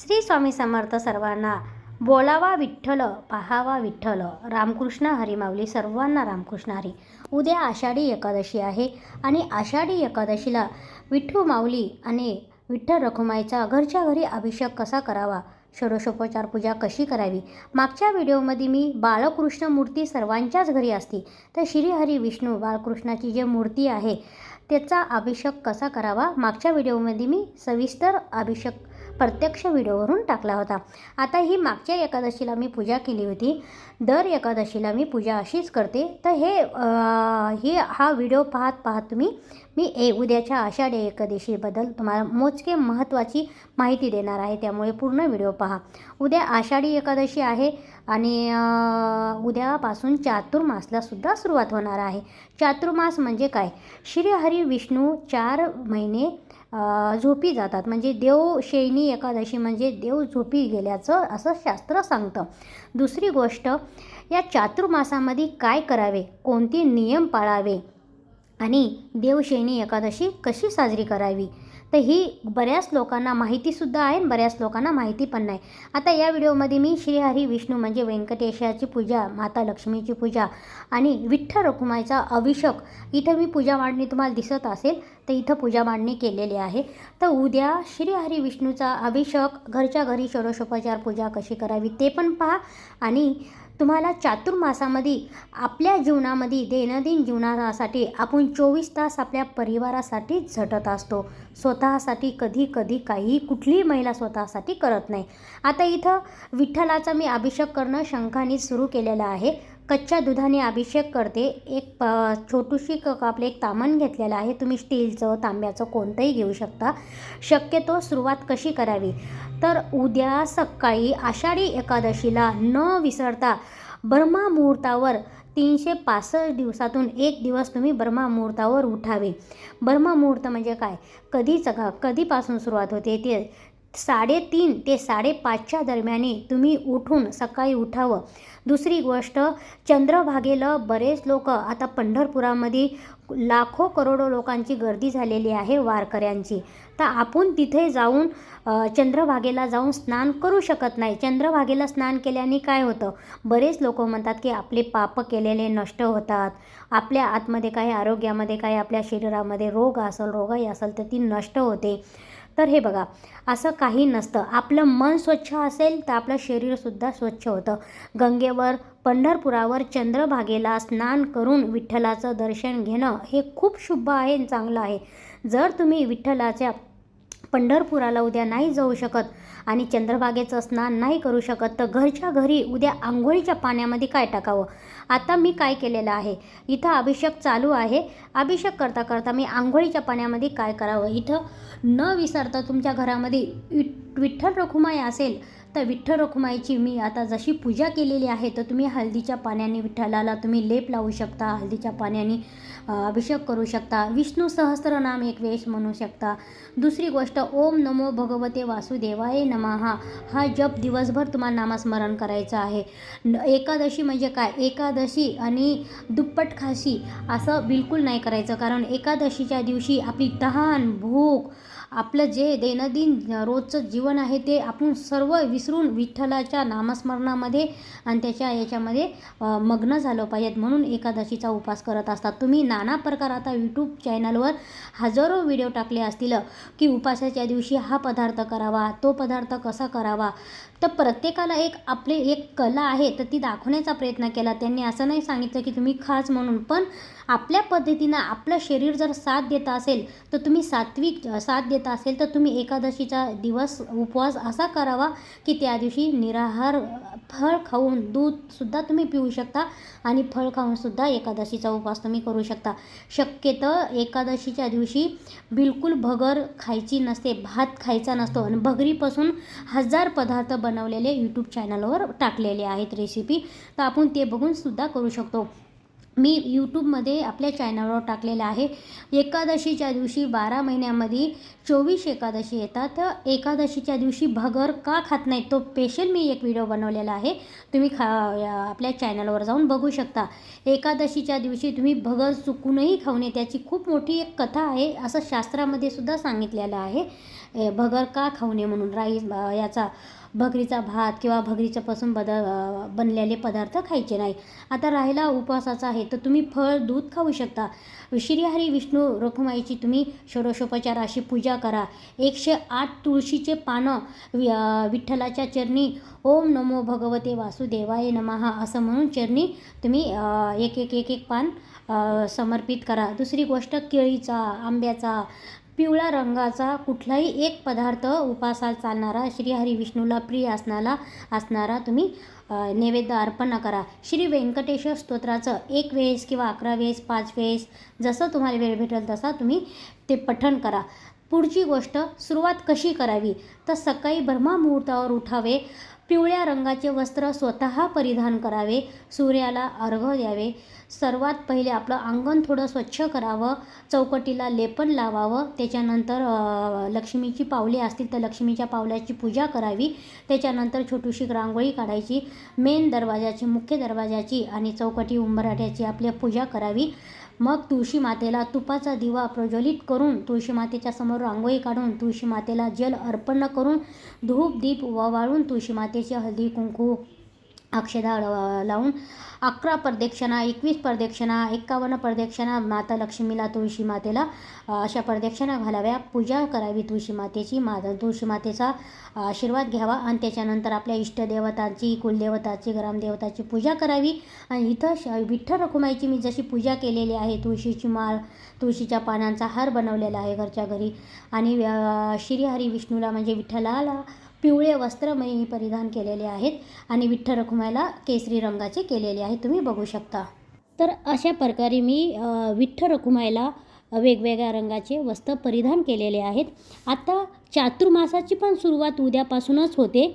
श्री स्वामी समर्थ सर्वांना बोलावा विठ्ठल पाहावा विठ्ठल. रामकृष्ण हरिमावली सर्वांना रामकृष्ण हरी. उद्या आषाढी एकादशी आहे आणि आषाढी एकादशीला विठ्ठू माऊली आणि विठ्ठल रखुमाईचा घरच्या घरी अभिषेक कसा करावा? षोडशोपचार पूजा कशी करावी? मागच्या व्हिडिओमध्ये मी बाळकृष्ण मूर्ती सर्वांच्याच घरी असते तर श्रीहरी विष्णू बाळकृष्णाची जी मूर्ती आहे त्याचा अभिषेक कसा करावा? मागच्या व्हिडिओमध्ये मी सविस्तर अभिषेक प्रत्यक्ष व्हिडिओवरून टाकला होता. आता ही मागच्या एकादशीला मी पूजा केली होती. दर एकादशीला मी पूजा अशीच करते. तर हे ही हा व्हिडिओ पाहत पाहत तुम्ही मी ए उद्याच्या आषाढी एकादशीबद्दल तुम्हाला मोजके महत्त्वाची माहिती देणार आहे. त्यामुळे पूर्ण व्हिडिओ पहा. उद्या आषाढी एकादशी आहे आणि उद्यापासून चातुर्मासला सुद्धा सुरुवात होणार आहे. चातुर्मास म्हणजे काय? श्रीहरी विष्णू चार महिने झोपी जातात. म्हणजे देव शैनी एकादशी म्हणजे देव झोपी गेल्याचं असं शास्त्र सांगतं. दुसरी गोष्ट या चातुर्मासामध्ये काय करावे? कोणते नियम पाळावे? आणि देवशैनी एकादशी कशी साजरी करावी? तर ही बऱ्याच लोकांना माहितीसुद्धा आहे आणि बऱ्याच लोकांना माहिती पण नाही. आता या व्हिडिओमध्ये मी श्रीहरी विष्णू म्हणजे व्यंकटेशाची पूजा माता लक्ष्मीची पूजा आणि विठ्ठल रखुमाईचा अभिषेक इथं मी पूजा मांडणी तुम्हाला दिसत असेल तर इथं पूजा मांडणी केलेली आहे. तर उद्या श्रीहरी विष्णूचा अभिषेक घरच्या घरी षोडशोपचार पूजा कशी करावी ते पण पहा आणि तुम्हाला चातुर्मासामध्ये आपल्या जीवनामध्ये दैनंदिन जीवनासाठी आपण चोवीस तास आपल्या परिवारासाठी झटत असतो. स्वतःसाठी कधी कधी काही कुठलीही महिला स्वतःसाठी करत नाही. आता इथं विठ्ठलाचा मी अभिषेक करणं शंखाने सुरू केलेलं आहे. कच्च्या दुधाने अभिषेक करते. एक प छोटीशी क आपलं एक तामण घेतलेलं आहे. तुम्ही स्टीलचं तांब्याचं कोणतंही घेऊ शकता. शक्यतो सुरुवात कशी करावी? तर उद्या सकाळी आषाढी एकादशीला न विसरता ब्रह्मा मुहूर्तावर तीनशे पासष्ट दिवसातून एक दिवस तुम्ही ब्रह्मा मुहूर्तावर उठावे. ब्रह्मा मुहूर्त म्हणजे काय? कधीच का कधीपासून सुरुवात होते ते साडेतीन ते साडेपाचच्या दरम्याने तुम्ही उठून सकाळी उठावं. दुसरी गोष्ट चंद्रभागेला बरेच लोक आता पंढरपुरामध्ये लाखो करोडो लोकांची गर्दी झालेली आहे वारकऱ्यांची. तर आपण तिथे जाऊन चंद्रभागेला जाऊन स्नान करू शकत नाही. चंद्रभागेला स्नान केल्याने काय होतं? बरेच लोक म्हणतात की आपले पाप केलेले नष्ट होतात. आपल्या आतमध्ये काही आरोग्यामध्ये काही आपल्या शरीरामध्ये रोग असेल रोगाई असेल तर ती नष्ट होते. तर हे बघा असं काही नसतं. आपलं मन स्वच्छ असेल तर आपलं शरीरसुद्धा स्वच्छ होतं. गंगेवर पंढरपुरावर चंद्रभागेला स्नान करून विठ्ठलाचं दर्शन घेणं हे खूप शुभ आहे आणि चांगलं आहे. जर तुम्ही विठ्ठलाच्या पंढरपुराला उद्या नाही जाऊ शकत आणि चंद्रभागेचं स्नान नाही करू शकत तर घरच्या घरी उद्या आंघोळीच्या पाण्यामध्ये काय टाकावं? आता मी काय केलेलं आहे? इथं अभिषेक चालू आहे. अभिषेक करता करता मी आंघोळीच्या पाण्यामध्ये काय करावं? इथं न विसरता तुमच्या घरामध्ये इट विठ्ठल रखुमाई असेल तर विठ्ठल रखुमाईची मी आता जशी पूजा केलेली आहे तर तुम्ही हळदीच्या पाण्याने विठ्ठलाला तुम्ही लेप लावू शकता हळदीच्या पाण्याने अभिषेक करू शकता विष्णू सहस्रनाम एक वेश म्हणू शकता. दुसरी गोष्ट ओम नमो भगवते वासुदेवाय नमहा हा जप दिवसभर तुम्हाला नामस्मरण करायचं आहे. एकादशी म्हणजे काय? एकादशी आणि दुप्पट खाशी असं बिलकुल नाही करायचं कारण एकादशीच्या दिवशी आपली तहान भूक आपलं जे दैनंदिन रोजचं जीवन आहे ते आपण सर्व विसरून विठ्ठलाच्या नामस्मरणामध्ये आणि त्याच्या याच्यामध्ये मग्न झालं पाहिजेत म्हणून एकादशीचा उपास करत असतात. तुम्ही नाना प्रकार आता यूट्यूब चॅनलवर हजारो व्हिडिओ टाकले असतील की उपासाच्या दिवशी हा पदार्थ करावा तो पदार्थ कसा करावा तर प्रत्येकाला एक आपली एक कला आहे तर ती दाखवण्याचा प्रयत्न केला त्यांनी. असं नाही सांगितलं की तुम्ही खास म्हणून पण आपल्या पद्धतीनं आपलं शरीर जर साथ देत असेल तर तुम्ही सात्विक साथ देत असेल तर तुम्ही एकादशीचा दिवस उपवास असा करावा की त्या दिवशी निराहार फळ खाऊन दूधसुद्धा तुम्ही पिऊ शकता आणि फळ खाऊनसुद्धा एकादशीचा उपवास तुम्ही करू शकता. शक्यतं एकादशीच्या दिवशी बिलकुल भगर खायची नसते भात खायचा नसतो आणि भगरीपासून हजार पदार्थ बन बनवलेले यूट्यूब चॅनलवर टाकलेले आहेत रेसिपी तर आपण ते बघून सुद्धा करू शकतो. मी यूट्यूबमध्ये आपल्या चॅनलवर टाकलेलं आहे. एकादशीच्या दिवशी बारा महिन्यामध्ये चोवीस एकादशी येतात. तर एकादशीच्या दिवशी भगर का खात नाही तो स्पेशल मी एक व्हिडिओ बनवलेला आहे. तुम्ही खा आपल्या चॅनलवर जाऊन बघू शकता. एकादशीच्या दिवशी तुम्ही भगर चुकूनही खाऊ नये त्याची खूप मोठी एक कथा आहे असं शास्त्रामध्ये सुद्धा सांगितलेलं आहे. भगर का खाऊ नये म्हणून? राईस याचा भगरीचा भात किंवा भगरीच्यापासून बद बनलेले पदार्थ खायचे नाही. आता राहिला उपवासाचा आहे तर तुम्ही फळ दूध खाऊ शकता. श्रीहरी विष्णू रखुमाईची तुम्ही षोडशोपचार अशी पूजा करा. एकशे आठ तुळशीचे पानं वि- विठ्ठलाच्या चरणी ओम नमो भगवते वासुदेवाय नमः असं म्हणून चरणी तुम्ही एक एक एक एक पान समर्पित करा. दुसरी गोष्ट केळीचा आंब्याचा पिवळ्या रंगाचा कुठलाही एक पदार्थ उपासाला चालणारा श्रीहरी विष्णूला प्रिय असणारा असणारा तुम्ही नैवेद्य अर्पण करा. श्री व्यंकटेश्वर स्तोत्राचं एक वेळेस किंवा अकरा वेळेस पाच वेळेस जसं तुम्हाला वेळ भेटेल तसा तुम्ही ते पठण करा. पुढची गोष्ट सुरुवात कशी करावी? तर सकाळी ब्रह्ममुहूर्तावर उठावे. पिवळ्या रंगाचे वस्त्र स्वतः परिधान करावे सूर्याला अर्घ्य द्यावे. सर्वात पहिले आपलं अंगण थोडं स्वच्छ करावं चौकटीला लेपन लावावं. त्याच्यानंतर लक्ष्मीची पावले असतील तर लक्ष्मीच्या पावल्याची पूजा करावी. त्याच्यानंतर छोटीशी रांगोळी काढायची. मेन दरवाजाची मुख्य दरवाजाची आणि चौकटी उंबराट्याची आपल्या पूजा करावी. मग तुळशी मातेला तुपाचा दिवा प्रज्वलित करून तुळशी मातेच्या समोर रांगोळी काढून तुळशी मातेला जल अर्पण करून धूप दीप वाळून तुळशी मातेची हळदी कुंकू अक्षदा लावून अकरा प्रदक्षिणा एकवीस प्रदक्षिणा एक्कावन्न प्रदक्षिणा माता लक्ष्मीला तुळशी मातेला अशा प्रदक्षिणा घालाव्या. पूजा करावी तुळशी मातेची. मा तुळशी मातेचा आशीर्वाद घ्यावा. आणि त्याच्यानंतर आपल्या इष्टदेवतांची कुलदेवताची ग्रामदेवताची पूजा करावी. आणि इथं श विठ्ठल रखुमाईची मी जशी पूजा केलेली आहे तुळशीची माळ तुळशीच्या पानांचा हार बनवलेला आहे घरच्या घरी. आणि श्रीहरी विष्णूला म्हणजे विठ्ठलाला पिवळे वस्त्र मी परिधान केलेले आहेत आणि विठ्ठल रखुमाईला केसरी रंगाचे केलेले आहे. तुम्ही बघू शकता. तर अशा प्रकारे मी विठ्ठल रखुमाईला वेगवेगळ्या रंगाचे वस्त्र परिधान केलेले आहेत. आता चातुर्मासाची पण सुरुवात उद्यापासूनच होते.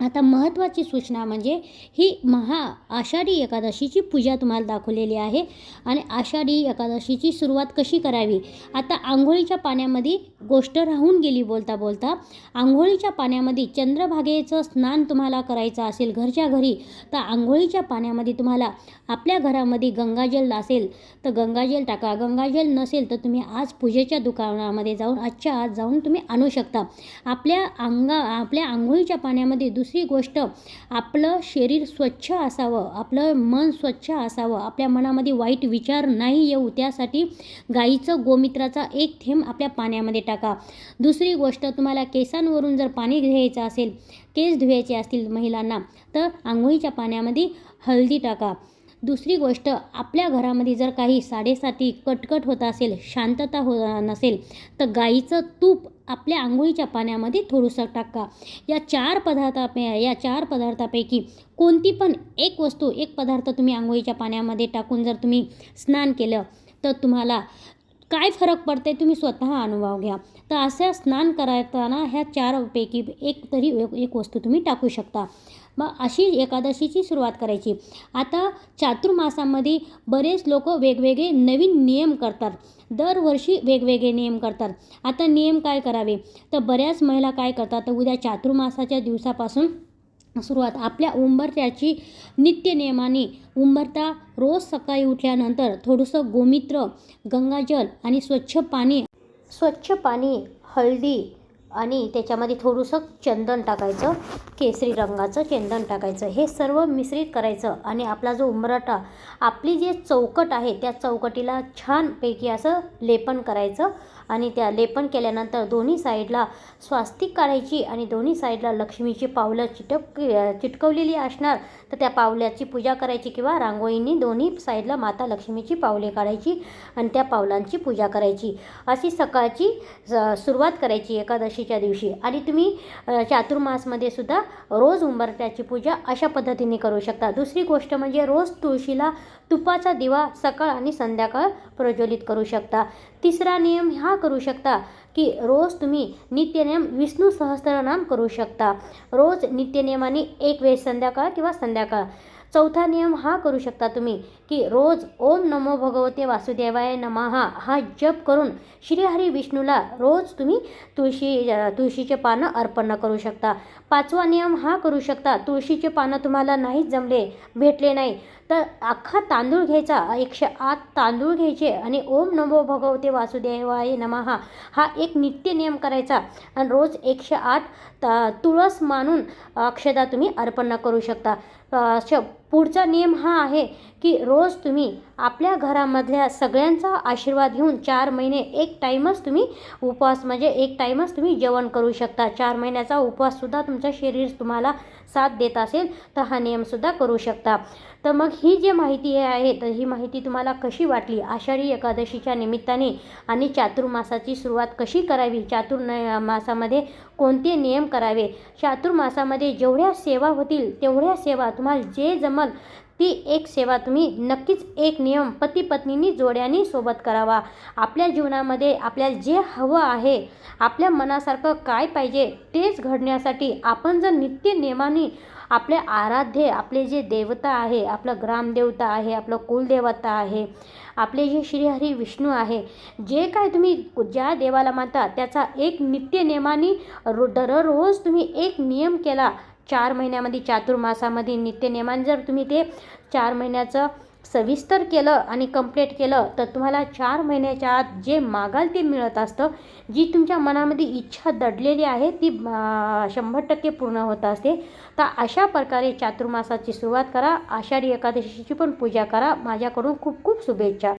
आता महत्त्वाची सूचना म्हणजे ही महा आषाढी एकादशीची पूजा तुम्हाला दाखवलेली आहे. आणि आषाढी एकादशीची सुरुवात कशी करावी? आता आंघोळीच्या पाण्यामध्ये गोष्ट राहून गेली बोलता बोलता. आंघोळीच्या पाण्यामध्ये चंद्रभागेचं स्नान तुम्हाला करायचं असेल घरच्या घरी तर आंघोळीच्या पाण्यामध्ये तुम्हाला आपल्या घरामध्ये गंगाजल असेल तर गंगाजल टाका. गंगाजल नसेल तर तुम्ही आज पूजेच्या दुकानामध्ये जाऊन आजच्या आज जाऊन तुम्ही आणू शकता. आपल्या अंगा आपल्या आंघोळीच्या पाण्यामध्ये दुस दुसरी गोष्ट आपलं शरीर स्वच्छ असावं आपलं मन स्वच्छ असावं आपल्या मनामध्ये वाईट विचार नाही येऊ त्यासाठी गाईचं गोमित्राचा एक थेंब आपल्या पाण्यामध्ये टाका. दुसरी गोष्ट तुम्हाला केसांवरून जर पाणी घ्यायचं असेल केस धुवायचे असतील महिलांना तर आंघोळीच्या पाण्यामध्ये हळदी टाका. दुसरी गोष्ट आपल्या घरामध्ये जर काही साडेसाती कटकट होत असेल शांतता हो नसेल तर गाईचं तूप आपल्या आंघोळीच्या पाण्यामध्ये थोडंसं टाका. या चार पदार्थापै या चार पदार्थापैकी कोणती पण एक वस्तू एक पदार्थ तुम्ही आंघोळीच्या पाण्यामध्ये टाकून जर तुम्ही स्नान केलं तर तुम्हाला काय फरक पडते तुम्ही स्वतः अनुभव घ्या. तर असं स्नान करताना ह्या चारपैकी एक तरी एक एक वस्तू तुम्ही टाकू शकता. मग अशी एकादशीची सुरुवात करायची. आता चातुर्मासामध्ये बरेच लोक वेगवेगळे नवीन नियम करतात. दरवर्षी वेगवेगळे नियम करतात. आता नियम काय करावे? तर बऱ्याच महिला काय करतात? तर उद्या चातुर्मासाच्या दिवसापासून सुरुवात. आपल्या उंबरत्याची नित्य नियमाने उंबरता रोज सकाळी उठल्यानंतर थोडंसं गोमित्र गंगाजल आणि स्वच्छ पाणी स्वच्छ पाणी हळदी आणि त्याच्यामध्ये थोडंसं चंदन टाकायचं केसरी रंगाचं चंदन टाकायचं. हे सर्व मिश्रित करायचं आणि आपला जो उमराटा आपली जे चौकट आहे त्या चौकटीला छानपैकी असं लेपन करायचं आणि त्या लेपन केल्यानंतर दोन्ही साईडला स्वास्तिक काढायची आणि दोन्ही साईडला लक्ष्मीची पावलं चिटक चिटकवलेली असणार. तर त्या पावल्याची पूजा करायची किंवा रांगोळींनी दोन्ही साईडला माता लक्ष्मीची पावले काढायची आणि त्या पावलांची पूजा करायची. अशी सकाळची सुरुवात करायची एकादशी एकादशीच्या दिवशी. आणि तुम्ही चातुर्मासमध्ये सुद्धा रोज उंबरट्याची पूजा अशा पद्धतीने करू शकता. दुसरी गोष्ट म्हणजे रोज तुळशीला तुपाचा दिवा सकाळ आणि संध्याकाळ प्रज्वलित करू शकता. तिसरा नियम हा करू शकता की रोज तुम्ही नित्यनियम विष्णू सहस्रनाम करू शकता. रोज नित्यनियमाने एक वेळेस संध्याकाळ किंवा संध्याकाळ. चौथा नियम हा करू शकता तुम्ही की रोज ओम नमो भगवते वासुदेवाय नमहा हा जप करून श्रीहरी विष्णूला रोज तुम्ही तुळशी तुळशीचे पानं अर्पण करू शकता. पाचवा नियम हा करू शकता तुळशीचे पानं तुम्हाला नाही जमले भेटले नाही तर अख्खा तांदूळ घ्यायचा एकशे आठ तांदूळ घ्यायचे आणि ओम नमो भगवते वासुदेवाय नमहा हा एक नित्य नियम करायचा. आणि रोज एकशे आठ तुळस मानून अक्षदा तुम्ही अर्पण करू शकता. श पुढचा नियम हा आहे की रोज तुम्ही आपल्या घरामधल्या सगळ्यांचा आशीर्वाद घेऊन चार महिने एक टाईमच तुम्ही उपवास म्हणजे एक टाईमच तुम्ही जेवण करू शकता. चार महिन्याचा उपवाससुद्धा तुमचं शरीर तुम्हाला साथ देत असेल तर हा नियमसुद्धा करू शकता. तर मग ही जी माहिती आहे तर ही माहिती तुम्हाला कशी वाटली? आषाढी एकादशीच्या निमित्ताने आणि चातुर्मासाची सुरुवात कशी करावी? चातुर्न मासामध्ये कोणते नियम करावे? चातुर्मासामध्ये जेवढ्या सेवा होतील तेवढ्या सेवा तुम्हाला जे जमल ती एक सेवा तुम्ही नक्कीच एक नियम पती पत्नीनी जोड्याने सोबत करावा. आपल्या जीवनामध्ये आपल्याला जे हवं आहे आपल्या मनासारखं काय पाहिजे तेच घडण्यासाठी आपण जर नित्य नियमाने आपले आराध्य आपले जे देवता आहे आपलं ग्रामदेवता आहे आपलं कुलदेवता आहे आपले जे श्रीहरी विष्णू आहे जे काय तुम्ही ज्या देवाला मानता त्याचा एक नित्य नियमाने रो दररोज तुम्ही एक नियम केला चार महिन्यामध्ये चातुर्मासामध्ये नित्यनेमान जर तुम्ही ते चार महिन्याचं सविस्तर केलं आणि कंप्लीट केलं तर तुम्हाला चार महिन्याच्या आत जे मागाल ते मिळत असतं. जी तुमच्या मनामध्ये इच्छा दडलेली आहे ती शंभर टक्के पूर्ण होत असते. तर अशा प्रकारे चातुर्मासाची सुरुवात करा. आषाढी एकादशीची पण पूजा करा. माझ्याकडून खूप खूप शुभेच्छा.